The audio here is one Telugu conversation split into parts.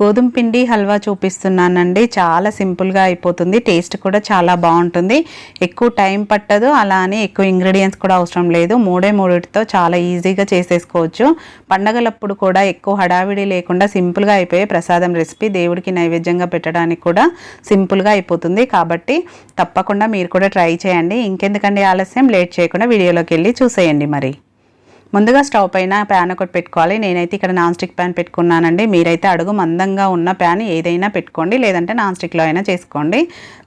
గోధుమ పిండి హల్వా చూపిస్తున్నానండి. చాలా సింపుల్గా అయిపోతుంది. టేస్ట్ కూడా చాలా బాగుంటుంది. ఎక్కువ టైం పట్టదు. అలా అని ఎక్కువ ఇంగ్రీడియంట్స్ కూడా అవసరం లేదు. మూడే మూడిటితో చాలా ఈజీగా చేసేసుకోవచ్చు. పండగలప్పుడు కూడా ఎక్కువ హడావిడి లేకుండా సింపుల్గా అయిపోయే ప్రసాదం రెసిపీ దేవుడికి నైవేద్యంగా పెట్టడానికి కూడా సింపుల్గా అయిపోతుంది. కాబట్టి తప్పకుండా మీరు కూడా ట్రై చేయండి. ఇంకెందుకండి ఆలస్యం? లేట్ చేయకుండా వీడియోలోకి వెళ్ళి చూసేయండి మరి. ముందుగా స్టవ్ పైన ప్యాన్ ఒకటి పెట్టుకోవాలి. నేనైతే ఇక్కడ నాన్ స్టిక్ ప్యాన్ పెట్టుకున్నానండి. మీరైతే అడుగు మందంగా ఉన్న ప్యాన్ ఏదైనా పెట్టుకోండి. లేదంటే నాన్ స్టిక్లో అయినా చేసుకోండి.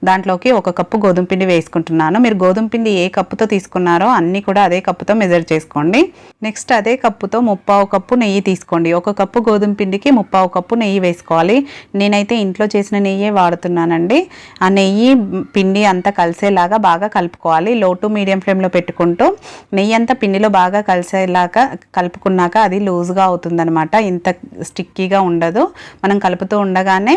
దాంట్లోకి ఒక కప్పు గోధుమ పిండి వేసుకుంటున్నాను. మీరు గోధుమ పిండి ఏ కప్పుతో తీసుకున్నారో అన్నీ కూడా అదే కప్పుతో మెజర్ చేసుకోండి. నెక్స్ట్ అదే కప్పుతో ముప్పావు కప్పు నెయ్యి తీసుకోండి. ఒక కప్పు గోధుమ పిండికి ముప్పావు కప్పు నెయ్యి వేసుకోవాలి. నేనైతే ఇంట్లో చేసిన నెయ్యే వాడుతున్నానండి. ఆ నెయ్యి పిండి అంతా కలిసేలాగా బాగా కలుపుకోవాలి. లో టు మీడియం ఫ్లేమ్లో పెట్టుకుంటూ నెయ్యి అంతా పిండిలో బాగా కలిసేలా ఇలాగా కలుపుకున్నాక అది లూజ్గా అవుతుందనమాట ఇంత స్టిక్కీగా ఉండదు. మనం కలుపుతూ ఉండగానే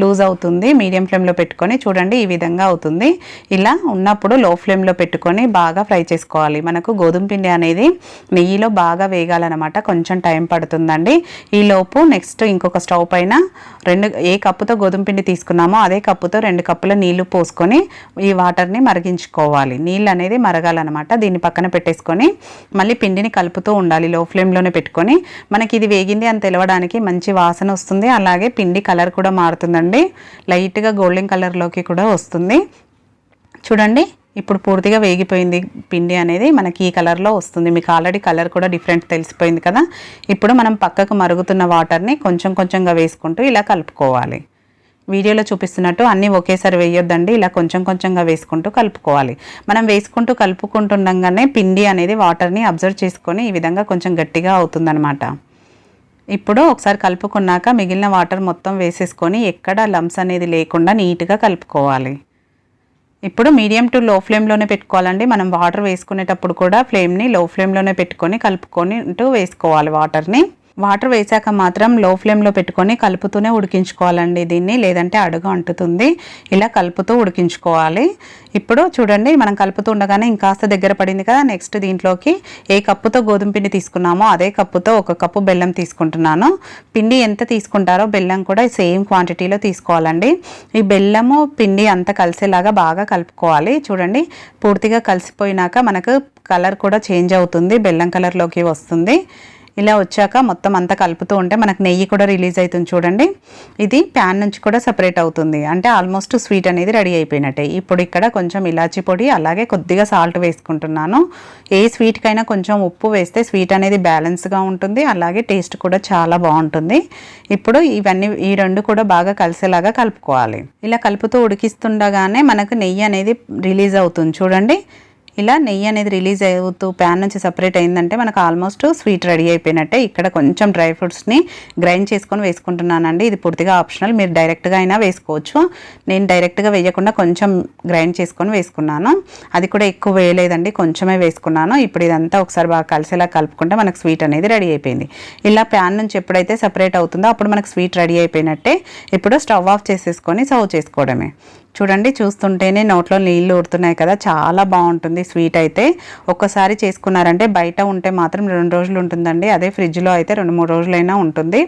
లూజ్ అవుతుంది మీడియం ఫ్లేమ్లో పెట్టుకొని చూడండి ఈ విధంగా అవుతుంది. ఇలా ఉన్నప్పుడు లో ఫ్లేమ్లో పెట్టుకొని బాగా ఫ్రై చేసుకోవాలి. మనకు గోధుమ పిండి అనేది నెయ్యిలో బాగా వేగాలన్నమాట. కొంచెం టైం పడుతుందండి. ఈ లోపు నెక్స్ట్ ఇంకొక స్టవ్ పైన రెండు ఏ కప్పుతో గోధుమ పిండి తీసుకున్నామో అదే కప్పుతో రెండు కప్పుల నీళ్ళు పోసుకొని ఈ వాటర్ని మరిగించుకోవాలి. నీళ్ళు అనేది మరగాలన్నమాట. దీన్ని పక్కన పెట్టేసుకొని మళ్ళీ పిండిని కలుపుతూ ఉండాలి. లో ఫ్లేమ్లోనే పెట్టుకొని మనకి ఇది వేగింది అని తెలవడానికి మంచి వాసన వస్తుంది. అలాగే పిండి కలర్ కూడా మారుతుంది చూడండి. లైట్గా గోల్డెన్ కలర్లోకి కూడా వస్తుంది. చూడండి ఇప్పుడు పూర్తిగా వేగిపోయింది పిండి అనేది. మనకి ఈ కలర్లో వస్తుంది. మీకు ఆల్రెడీ కలర్ కూడా డిఫరెంట్ తెలిసిపోయింది కదా. ఇప్పుడు మనం పక్కకు మరుగుతున్న వాటర్ని కొంచెం కొంచెంగా వేసుకుంటూ ఇలా కలుపుకోవాలి. వీడియోలో చూపిస్తున్నట్టు అన్నీ ఒకేసారి వేయొద్దండి. ఇలా కొంచెం కొంచెంగా వేసుకుంటూ కలుపుకోవాలి. మనం వేసుకుంటూ కలుపుకుంటుండగానే పిండి అనేది వాటర్ని అబ్జర్వ్ చేసుకొని ఈ విధంగా కొంచెం గట్టిగా అవుతుందన్నమాట. ఇప్పుడు ఒకసారి కలుపుకున్నాక మిగిలిన వాటర్ మొత్తం వేసేసుకొని ఎక్కడ లంప్స్ అనేది లేకుండా నీట్గా కలుపుకోవాలి. ఇప్పుడు మీడియం టు లో ఫ్లేమ్లోనే పెట్టుకోవాలండి. మనం వాటర్ వేసుకునేటప్పుడు కూడా ఫ్లేమ్ని లో ఫ్లేమ్లోనే పెట్టుకొని కలుపుకొని వేసుకోవాలి వాటర్ని. వాటర్ వేసాక మాత్రం లో ఫ్లేమ్లో పెట్టుకొని కలుపుతూనే ఉడికించుకోవాలండి దీన్ని లేదంటే అడుగు అంటుతుంది. ఇలా కలుపుతూ ఉడికించుకోవాలి. ఇప్పుడు చూడండి మనం కలుపుతూ ఉండగానే ఇంకాస్త దగ్గర పడింది కదా నెక్స్ట్ దీంట్లోకి ఏ కప్పుతో గోధుమ పిండి తీసుకున్నామో అదే కప్పుతో ఒక కప్పు బెల్లం తీసుకుంటున్నాను. పిండి ఎంత తీసుకుంటారో బెల్లం కూడా సేమ్ క్వాంటిటీలో తీసుకోవాలండి. ఈ బెల్లము పిండి అంత కలిసేలాగా బాగా కలుపుకోవాలి. చూడండి పూర్తిగా కలిసిపోయినాక మనకు కలర్ కూడా చేంజ్ అవుతుంది బెల్లం కలర్లోకి వస్తుంది. ఇలా వచ్చాక మొత్తం అంతా కలుపుతూ ఉంటే మనకు నెయ్యి కూడా రిలీజ్ అవుతుంది చూడండి. ఇది ప్యాన్ నుంచి కూడా సపరేట్ అవుతుంది. అంటే ఆల్మోస్ట్ స్వీట్ అనేది రెడీ అయిపోయినట్టే. ఇప్పుడు ఇక్కడ కొంచెం ఇలాచి పొడి అలాగే కొద్దిగా సాల్ట్ వేసుకుంటున్నాను. ఏ స్వీట్కైనా కొంచెం ఉప్పు వేస్తే స్వీట్ అనేది బ్యాలెన్స్గా ఉంటుంది. అలాగే టేస్ట్ కూడా చాలా బాగుంటుంది. ఇప్పుడు ఇవన్నీ ఈ రెండు కూడా బాగా కలిసేలాగా కలుపుకోవాలి. ఇలా కలుపుతూ ఉడికిస్తుండగానే మనకు నెయ్యి అనేది రిలీజ్ అవుతుంది చూడండి. ఇలా నెయ్యి అనేది రిలీజ్ అవుతూ ప్యాన్ నుంచి సపరేట్ అయిందంటే మనకు ఆల్మోస్ట్ స్వీట్ రెడీ అయిపోయినట్టే. ఇక్కడ కొంచెం డ్రై ఫ్రూట్స్ని గ్రైండ్ చేసుకొని వేసుకుంటున్నానండి. ఇది పూర్తిగా ఆప్షనల్ మీరు డైరెక్ట్గా అయినా వేసుకోవచ్చు. నేను డైరెక్ట్గా వేయకుండా కొంచెం గ్రైండ్ చేసుకొని వేసుకున్నాను. అది కూడా ఎక్కువ వేయలేదండి. కొంచెమే వేసుకున్నాను. ఇప్పుడు ఇదంతా ఒకసారి బాగా కలిసేలా కలుపుకుంటే మనకు స్వీట్ అనేది రెడీ అయిపోయింది. ఇలా ప్యాన్ నుంచి ఎప్పుడైతే సపరేట్ అవుతుందో అప్పుడు మనకు స్వీట్ రెడీ అయిపోయినట్టే. ఇప్పుడు స్టవ్ ఆఫ్ చేసేసుకొని సర్వ్ చేసుకోవడమే. చూడండి చూస్తుంటేనే నోట్లో నీళ్ళు ఊరుతున్నాయి కదా. చాలా బాగుంటుంది. స్వీట్ అయితే. ఒక్కసారి చేసుకున్నారంటే బయట ఉంటే మాత్రం రెండు రోజులు ఉంటుందండి. అదే ఫ్రిడ్జ్లో అయితే రెండు మూడు రోజులైనా ఉంటుంది.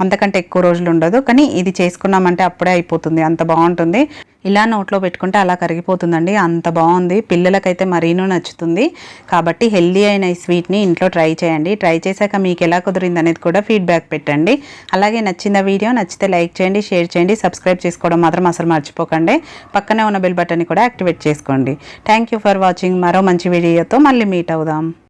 అంతకంటే ఎక్కువ రోజులు ఉండదు. కానీ ఇది చేసుకున్నామంటే అప్పుడే అయిపోతుంది. అంత బాగుంటుంది. ఇలా నోట్లో పెట్టుకుంటే అలా కరిగిపోతుందండి. అంత బాగుంది. పిల్లలకైతే మరీనూ నచ్చుతుంది. కాబట్టి హెల్దీ అయిన ఈ స్వీట్ని ఇంట్లో ట్రై చేయండి. ట్రై చేశాక మీకు ఎలా కుదిరింది అనేది కూడా ఫీడ్బ్యాక్ పెట్టండి. అలాగే నచ్చిన వీడియో నచ్చితే లైక్ చేయండి షేర్ చేయండి సబ్స్క్రైబ్ చేసుకోవడం మాత్రం అసలు మర్చిపోకండి. పక్కనే ఉన్న బెల్ బటన్ని కూడా యాక్టివేట్ చేసుకోండి. Thank for watching. మరో మంచి వీడియోతో మళ్ళీ మీట్ అవుదాం.